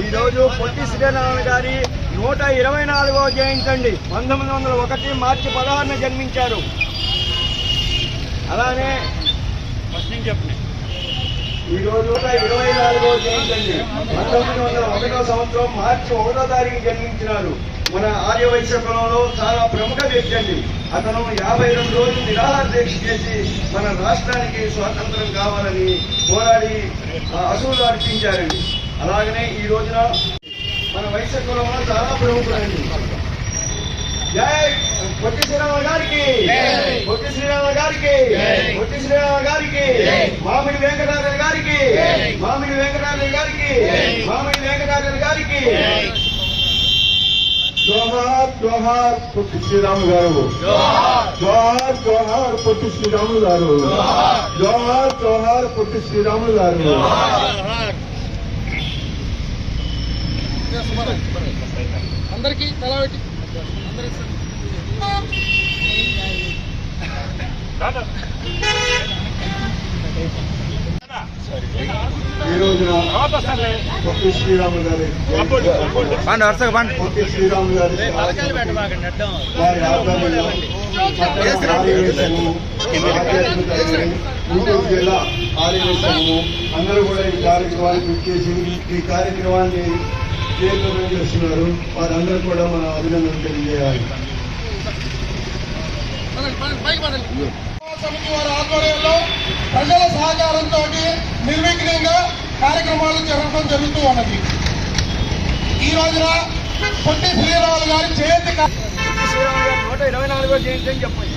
ఈరోజు పొట్టి సీతారామన్ గారి నూట ఇరవై నాలుగో జయించండి పంతొమ్మిది వందల ఒకటి మార్చి పదహారున జన్మించారు. అలానే ఫస్ట్ నుంచి చెప్పండి ఈరోజు ఇరవై నాలుగో జయంతండి పంతొమ్మిది వందల ఒకటో సంవత్సరం మార్చి ఒకటో తారీఖు జన్మించినారు. మన ఆర్య వైశ్య కులంలో చాలా ప్రముఖ వ్యక్తి అండి. అతను యాభై రెండు రోజులు నిరాహార దీక్ష చేసి మన రాష్ట్రానికి స్వాతంత్రం కావాలని పోరాడి అసూలు అర్పించారండి. అలాగనే ఈ రోజున మన వైశ్య కులంలో చాలా ప్రముఖులండి. जय मोती श्री राम गारी मोती श्री राम गारी मोती श्री राम गारी మామిడి వెంకటారెడ్డి గారికి మామిడి వెంకటారెడ్డి గారికి మామిడి వెంకటారెడ్డి గారికి జోహార్ జోహార్ పొట్టి శ్రీరాము గారు జోహార్ జోహార్ పొట్టి శ్రీరాములు గారు జోహార్ జోహార్ పొట్టి శ్రీరాములు గారు అందరికీ తల పెట్టి ఈ రోజున పొట్టి శ్రీరాములు గారి పొట్టి శ్రీరాములు గారి వారి ఆధ్వర్యంలో గుంటూరు జిల్లా ఆర్యవేశము అందరూ కూడా ఈ కార్యక్రమానికి ఇచ్చేసి ఈ కార్యక్రమాన్ని చేతులు చేస్తున్నారు. వారందరూ కూడా మనం అభినందనలు తెలియజేయాలి. సమితి వారి ఆధ్వర్యంలో ప్రజల సహకారంతో నిర్విఘ్నంగా కార్యక్రమాలు జరగడం జరుగుతూ ఉన్నది. ఈ రోజున పొట్టి శ్రీరాములు గారి జయంతి కా- పొట్టి శ్రీరామ గారి నూట ఇరవై నాలుగో జయంతి అని చెప్పండి.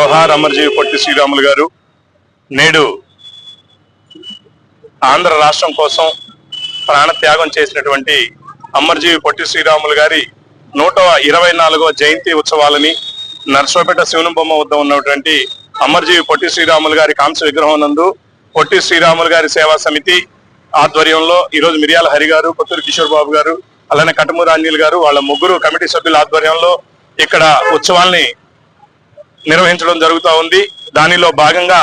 జోహార్ అమర్జీవి పొట్టి శ్రీరాములు గారు నేడు ఆంధ్ర రాష్ట్రం కోసం ప్రాణత్యాగం చేసినటువంటి అమర్జీవి పొట్టి శ్రీరాములు గారి నూట ఇరవై నాలుగో జయంతి ఉత్సవాలని నర్సోపేట శివనబొమ్మ వద్ద ఉన్నటువంటి అమర్జీవి పొట్టి శ్రీరాములు గారి కాంస్య విగ్రహం నందు పొట్టి శ్రీరాములు గారి సేవా సమితి ఆధ్వర్యంలో ఈరోజు మిరియాల హరి గారు కొత్తూరు కిషోర్ బాబు గారు అలానే కటమూరు అనిల్ గారు వాళ్ళ ముగ్గురు కమిటీ సభ్యుల ఆధ్వర్యంలో ఇక్కడ ఉత్సవాల్ని నిర్వహించడం జరుగుతూ ఉంది. దానిలో భాగంగా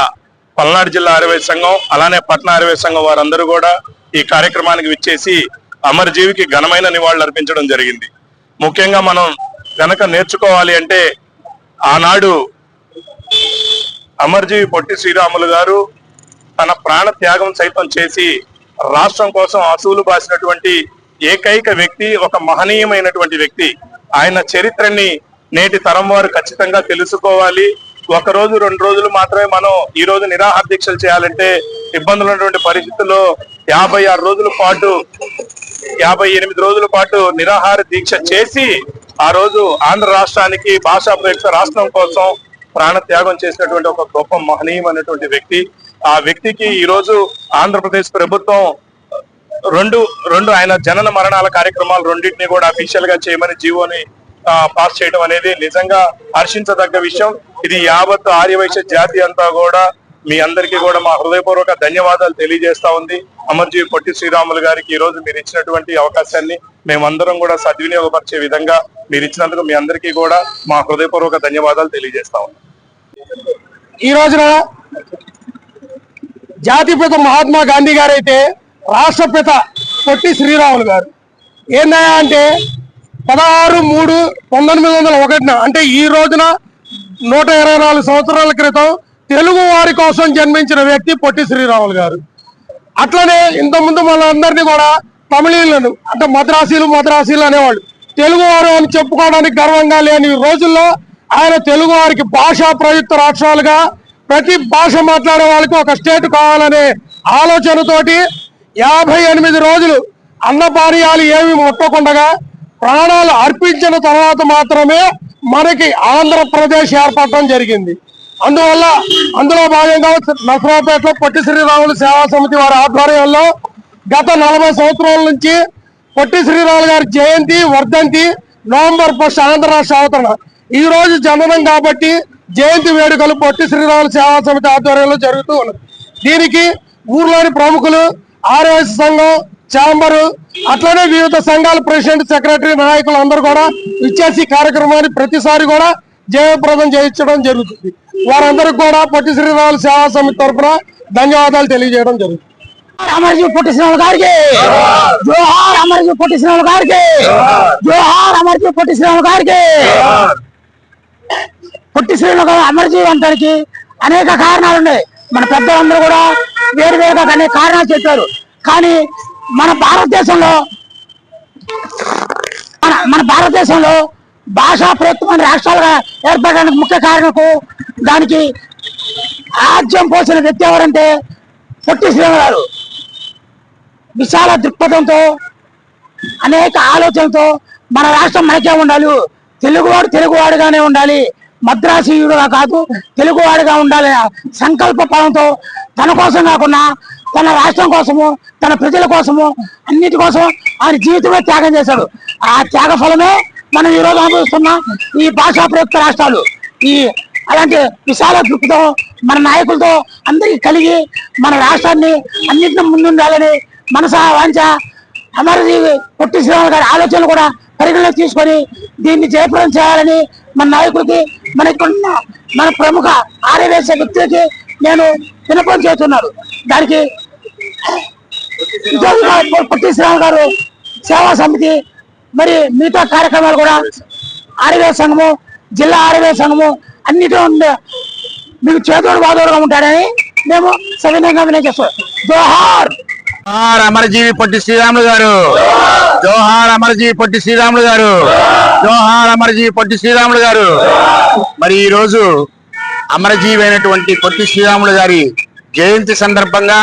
పల్నాడు జిల్లా అరవై సంఘం అలానే పట్న అరవై సంఘం వారందరూ కూడా ఈ కార్యక్రమానికి విచ్చేసి అమరజీవికి ఘనమైన నివాళులు అర్పించడం జరిగింది. ముఖ్యంగా మనం గనక నేర్చుకోవాలి అంటే ఆనాడు అమర్జీవి పొట్టి శ్రీరాములు గారు తన ప్రాణ త్యాగం సైతం చేసి రాష్ట్రం కోసం అసూలు బాసినటువంటి ఏకైక వ్యక్తి ఒక మహనీయమైనటువంటి వ్యక్తి. ఆయన చరిత్రని నేటి తరం వారు ఖచ్చితంగా తెలుసుకోవాలి. ఒక రోజు రెండు రోజులు మాత్రమే మనం ఈ రోజు నిరాహార దీక్షలు చేయాలంటే ఇబ్బందులు ఉన్నటువంటి పరిస్థితుల్లో యాభై ఆరు రోజుల పాటు యాభై ఎనిమిది రోజుల పాటు నిరాహార దీక్ష చేసి ఆ రోజు ఆంధ్ర రాష్ట్రానికి భాషా ప్రయుక్త రాష్ట్రం కోసం ప్రాణ త్యాగం చేసినటువంటి ఒక గొప్ప మహనీయమైనటువంటి వ్యక్తి. ఆ వ్యక్తికి ఈ రోజు ఆంధ్రప్రదేశ్ ప్రభుత్వం రెండు రెండు ఆయన జనన మరణాల కార్యక్రమాలు రెండింటిని కూడా అఫీషియల్గా చేయమని జీవోని పాస్ చేయడం అనేది నిజంగా హర్షించదగ్గ విషయం. ఇది యావత్ ఆర్యవైశ్య జాతి అంతా కూడా మీ అందరికీ కూడా మా హృదయపూర్వక ధన్యవాదాలు తెలియజేస్తా ఉంది. అమర్జీవి పొట్టి శ్రీరాములు గారికి ఈ రోజు మీరు ఇచ్చినటువంటి అవకాశాన్ని మేమందరం కూడా సద్వినియోగపరిచే విధంగా మీరు ఇచ్చినందుకు మీ అందరికీ కూడా మా హృదయపూర్వక ధన్యవాదాలు తెలియజేస్తా ఉన్నాం. ఈ రోజున జాతిపిత మహాత్మా గాంధీ గారు అయితే రాష్ట్రపిత పొట్టి శ్రీరాములు గారు. ఏందయ్యా అంటే పదహారు మూడు పంతొమ్మిది వందల ఒకటిన అంటే ఈ రోజున నూట ఇరవై నాలుగు సంవత్సరాల క్రితం తెలుగు వారి కోసం జన్మించిన వ్యక్తి పొట్టి శ్రీరాములు గారు. అట్లనే ఇంతకుముందు మనందరినీ కూడా తమిళీలను అంటే మద్రాసీలు మద్రాసీలు అనేవాళ్ళు. తెలుగువారు అని చెప్పుకోవడానికి గర్వంగా లేని రోజుల్లో ఆయన తెలుగువారికి భాషా ప్రయుక్త రాష్ట్రాలుగా ప్రతి భాష మాట్లాడే వాళ్ళకి ఒక స్టేట్ కావాలనే ఆలోచనతోటి యాభై ఎనిమిది రోజులు అన్నపానీయాలు ఏమి ముట్టకుండగా ప్రాణాలు అర్పించిన తర్వాత మాత్రమే మనకి ఆంధ్రప్రదేశ్ ఏర్పడటం జరిగింది. అందువల్ల అందులో భాగంగా నసరాపేటలో పొట్టి శ్రీరాములు సేవా సమితి వారి ఆధ్వర్యంలో గత నలభై సంవత్సరాల నుంచి పొట్టి శ్రీరాములు గారి జయంతి వర్ధంతి నవంబర్ ఫస్ట్ ఆంధ్ర రాష్ట్ర అవతరణ ఈ రోజు జననం కాబట్టి జయంతి వేడుకలు పొట్టి శ్రీరాములు సేవా సమితి ఆధ్వర్యంలో జరుగుతూ ఉన్నది. దీనికి ఊర్లోని ప్రముఖులు ఆర్ఎస్ సంఘం ఛాంబరు అట్లనే వివిధ సంఘాల ప్రెసిడెంట్ సెక్రటరీ నాయకులు అందరూ కూడా ఇచ్చేసి కార్యక్రమాన్ని ప్రతిసారి కూడా జయప్రదం చేయించడం జరుగుతుంది. వారందరికి కూడా పొట్టి శ్రీరాములు సేవా సమితి తరఫున ధన్యవాదాలు తెలియజేయడం జరుగుతుంది. అమర్జీ పొట్టి శ్రీరాములు గారికి! జోహార్ అమర్జీ పొట్టి శ్రీరాములు గారికి! జోహార్ అమర్జీ పొట్టి శ్రీరాములు గారికి! పొట్టి శ్రీరాములు గారు అమర్జీ అంటానికి అనేక కారణాలు ఉన్నాయి. మన పెద్దలందరూ కూడా వేరు వేరుగా అనేక కారణాలు చెప్పారు. కానీ మన భారతదేశంలో మన మన భారతదేశంలో భాషా ప్రభుత్వం రాష్ట్రాలుగా ఏర్పడడానికి ముఖ్య కారణకు దానికి ఆజ్యం పోసిన వ్యక్తి ఎవరంటే పొట్టి శ్రీరాములు గారు. విశాల దృక్పథంతో అనేక ఆలోచనతో మన రాష్ట్రం మనకే ఉండాలి. తెలుగువాడు తెలుగువాడుగానే ఉండాలి. మద్రాసీయుడుగా కాదు తెలుగువాడుగా ఉండాలి సంకల్ప పదంతో తన కోసం కాకుండా తన రాష్ట్రం కోసము తన ప్రజల కోసము అన్నిటి కోసం ఆయన జీవితమే త్యాగం చేశాడు. ఆ త్యాగ ఫలమే మనం ఈ రోజు అనుభవిస్తున్న ఈ భాషా ప్రయుక్త రాష్ట్రాలు. ఈ అలాంటి విశాల దృక్పథం మన నాయకులతో అందరికీ కలిగి మన రాష్ట్రాన్ని అన్నింటిని ముందుండాలని మనస వాంఛ అమరజీవి పొట్టి శ్రీరాములు గారి ఆలోచనలు కూడా పరిగణలో తీసుకొని దీన్ని జయప్రదం చేయాలని మన నాయకులకి మనకున్న మన ప్రముఖ ఆర్యవేశ వ్యక్తులకి నేను వినపం చేస్తున్నారు. దానికి పొట్టి శ్రీరామ్ గారు సేవా సమితి మరి మిగతా కార్యక్రమాలు కూడా ఆర్యవేశ సంఘము జిల్లా ఆర్యవేశ సంఘము అన్నిటి మీకు చేదోడు బాదోడుగా ఉంటాడని మేము సవినయంగా వినయచేస్తాం జోహార్! జోహార్ అమరజీవి పొట్టి శ్రీరాములు గారు. జోహార్ అమరజీవి పొట్టి శ్రీరాములు గారు. జోహార్ అమరజీవి పొట్టి శ్రీరాములు గారు. మరి ఈ రోజు అమరజీవైనటువంటి అయినటువంటి పొట్టి శ్రీరాములు గారి జయంతి సందర్భంగా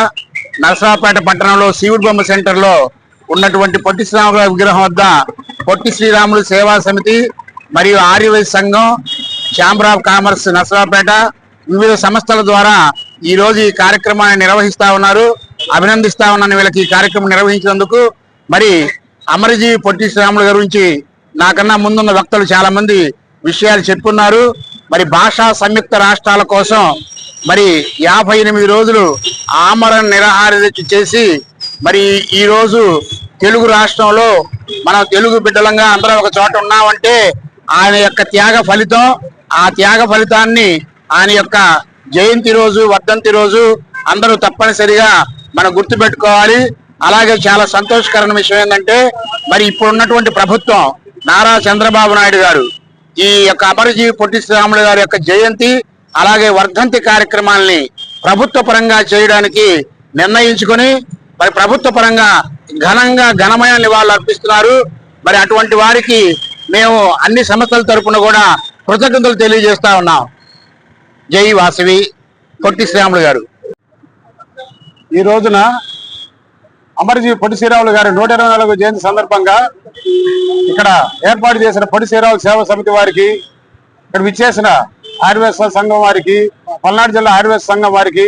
నరసరావుపేట పట్టణంలో శివుడి బొమ్మ సెంటర్లో ఉన్నటువంటి పొట్టి శ్రీరాములు గారి విగ్రహం వద్ద పొట్టి శ్రీరాములు సేవా సమితి మరియు ఆర్యవైశ్య సంఘం ఛాంబర్ ఆఫ్ కామర్స్ నరసరావుపేట వివిధ సంస్థల ద్వారా ఈ రోజు ఈ కార్యక్రమాన్ని నిర్వహిస్తా ఉన్నారు. అభినందిస్తా ఉన్నాను వీళ్ళకి ఈ కార్యక్రమం నిర్వహించినందుకు. మరి అమరజీవి పొట్టి శ్రీరాములు గురించి నాకన్నా ముందున్న వక్తలు చాలా మంది విషయాలు చెప్పున్నారు. మరి భాషా సంయుక్త రాష్ట్రాల కోసం మరి యాభై ఎనిమిది రోజులు ఆమరణ నిరాహార దీక్ష చేసి మరి ఈరోజు తెలుగు రాష్ట్రంలో మనం తెలుగు బిడ్డలంగా అందరం ఒక చోట ఉన్నామంటే ఆయన యొక్క త్యాగ ఫలితం ఆ త్యాగ ఫలితాన్ని ఆయన యొక్క జయంతి రోజు వర్ధంతి రోజు అందరూ తప్పనిసరిగా మనం గుర్తుపెట్టుకోవాలి. అలాగే చాలా సంతోషకరమైన విషయం ఏంటంటే మరి ఇప్పుడున్నటువంటి ప్రభుత్వం నారా చంద్రబాబు నాయుడు గారు ఈ యొక్క అమరజీవి పొట్టి శ్రీరాములు గారి యొక్క జయంతి అలాగే వర్ధంతి కార్యక్రమాల్ని ప్రభుత్వ పరంగా చేయడానికి నిర్ణయించుకొని మరి ప్రభుత్వ పరంగా ఘనంగా ఘనమైన నివాళులు అర్పిస్తున్నారు మరి అటువంటి వారికి మేము అన్ని సంస్థల తరఫున కూడా కృతజ్ఞతలు తెలియజేస్తా ఉన్నాం. జై వాసవి పొట్టి శ్రీరాములు గారు. ఈ రోజున అమరజీవి పొట్టి శ్రీరాములు గారి నూట ఇరవై నాలుగు జయంతి సందర్భంగా ఇక్కడ ఏర్పాటు చేసిన పొట్టి శ్రీరాములు సేవా సమితి వారికి ఇక్కడ విచ్చేసిన ఆయుర్వేద సంఘం వారికి పల్నాడు జిల్లా ఆయుర్వేద సంఘం వారికి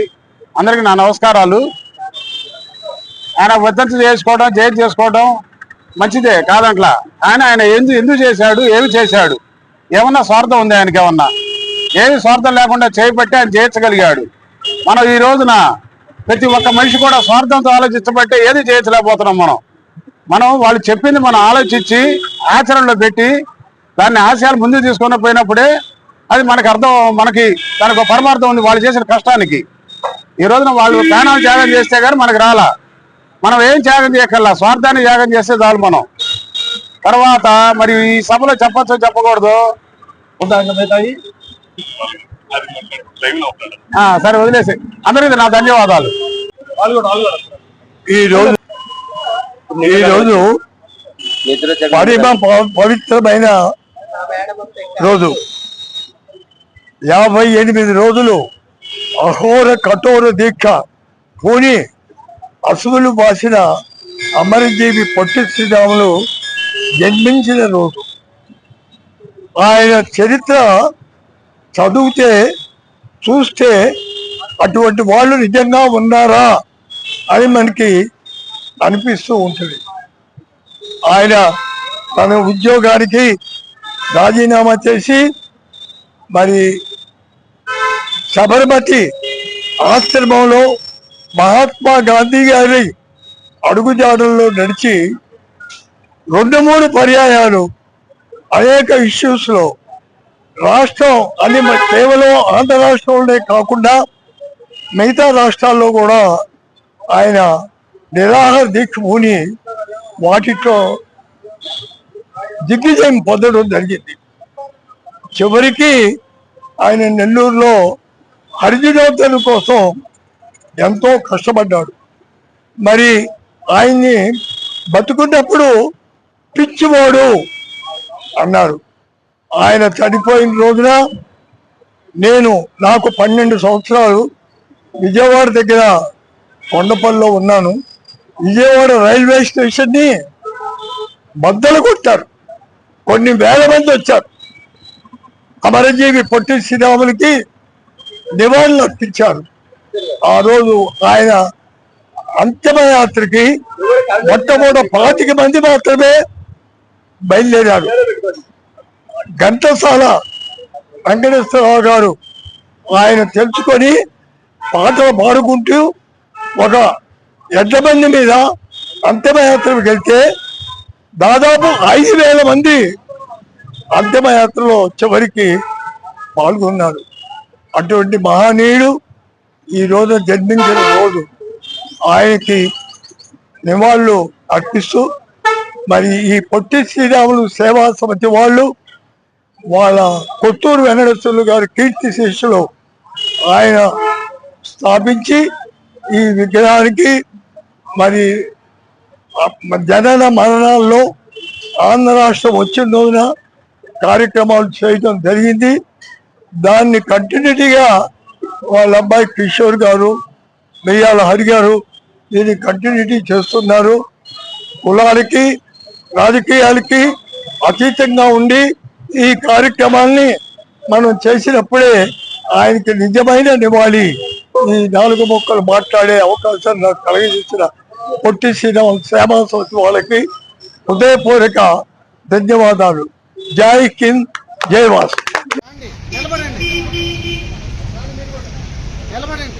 అందరికీ నా నమస్కారాలు. ఆయన వద్దంతు చేసుకోవడం జయంతి చేసుకోవడం మంచిదే కాదంట్లా. ఆయన ఆయన ఎందుకు ఎందుకు చేశాడు ఏమి చేశాడు ఏమన్నా స్వార్థం ఉంది ఆయనకి ఏమన్నా? ఏమి స్వార్థం లేకుండా చేయబట్టి ఆయన చేయించగలిగాడు మనం ఈ రోజున ప్రతి ఒక్క మనిషి కూడా స్వార్థంతో ఆలోచించబట్టే ఏది చేయలేకపోతున్నాం మనం. మనం వాళ్ళు చెప్పింది మనం ఆలోచించి ఆచరణలో పెట్టి దాన్ని ఆశయాలు ముందుకు తీసుకుని పోయినప్పుడే అది మనకు అర్థం మనకి దానికి ఒక పరమార్థం ఉంది వాళ్ళు చేసిన కష్టానికి. ఈ రోజున వాళ్ళు ప్రాణాలు త్యాగం చేస్తే కానీ మనకు రాలా. మనం ఏం త్యాగం చేయకల్లా స్వార్థాన్ని త్యాగం చేస్తే చాలు మనం. తర్వాత మరి ఈ సభలో చెప్పచ్చో చెప్పకూడదు? ఉందా సరే వదిలేసి. అందరికీ నా ధన్యవాదాలు. ఈ రోజు ఈ రోజు పరమ పవిత్రమైన రోజు. యాభై ఎనిమిది రోజులు అహోర కఠోర దీక్ష. పూని అసువులు బాసిన అమరజీవి పొట్టి శ్రీరాములు జన్మించిన రోజు. ఆయన చరిత్ర చదివితే చూస్తే అటువంటి వాళ్ళు నిజంగా ఉన్నారా అని మనకి అనిపిస్తూ ఉంటుంది. ఆయన తన ఉద్యోగానికి రాజీనామా చేసి మరి సబర్మతి ఆశ్రమంలో మహాత్మా గాంధీ గారి అడుగుజాడల్లో నడిచి రెండు మూడు పర్యాయాలు అనేక ఇష్యూస్లో రాష్ట్రం అని కేవలం ఆంధ్ర రాష్ట్రంలోనే కాకుండా మిగతా రాష్ట్రాల్లో కూడా ఆయన నిరాహార దీక్ష పూని వాటితో దిగ్విజయం పొందడం జరిగింది. చివరికి ఆయన నెల్లూరులో హరిజనోద్ధరణ కోసం ఎంతో కష్టపడ్డాడు. మరి ఆయన్ని బతుకున్నప్పుడు పిచ్చివాడు అన్నారు. ఆయన చనిపోయిన రోజున నేను నాకు పన్నెండు సంవత్సరాలు విజయవాడ దగ్గర కొండపల్లిలో ఉన్నాను. విజయవాడ రైల్వే స్టేషన్ని బద్దలు కొట్టారు. కొన్ని వేల మంది వచ్చారు. అమరజీవి పొట్టి శ్రీరాములకి నివాళులు అర్పించారు. ఆ రోజు ఆయన అంతిమయాత్రకి మొట్టమొదటి పాతిక మంది మాత్రమే బయలుదేరారు. ఘంటసాల వెంకటేశ్వరరావు గారు ఆయన తెలుసుకొని పాటలు పాడుకుంటూ ఒక ఎడ్లబండి మీద అంతిమయాత్రకు వెళ్తే దాదాపు ఐదు వేల మంది అంతిమయాత్రలో చివరికి పాల్గొన్నారు. అటువంటి మహనీయుడు ఈ రోజు జన్మించిన రోజు. ఆయనకి నివాళులు అర్పిస్తూ మరి ఈ పొట్టి శ్రీరాములు సేవా సమితి వాళ్ళు వాళ్ళ కొత్తూరు వెంకటేశ్వర్లు గారు కీర్తి శిష్యులు ఆయన స్థాపించి ఈ విగ్రహానికి మరి జనన మరణాల్లో ఆంధ్ర రాష్ట్రం వచ్చిన రోజున కార్యక్రమాలు చేయడం జరిగింది. దాన్ని కంటిన్యూటీగా వాళ్ళ అబ్బాయి కిషోర్ గారు మెయ్యాల హరి గారు దీన్ని కంటిన్యూటీ చేస్తున్నారు. కులాలకి రాజకీయాలకి అతీతంగా ఉండి ఈ కార్యక్రమాల్ని మనం చేసినప్పుడే ఆయనకి నిజమైన నివాళి. ఈ నాలుగు మొక్కలు మాట్లాడే అవకాశం నాకు కలిగించిన పొట్టి శ్రీరామ శ్యామ సమితి వాళ్ళకి హృదయపూర్వక ధన్యవాదాలు. జై హింద్ జై వాస్. నిలబడండి. నిలబడండి.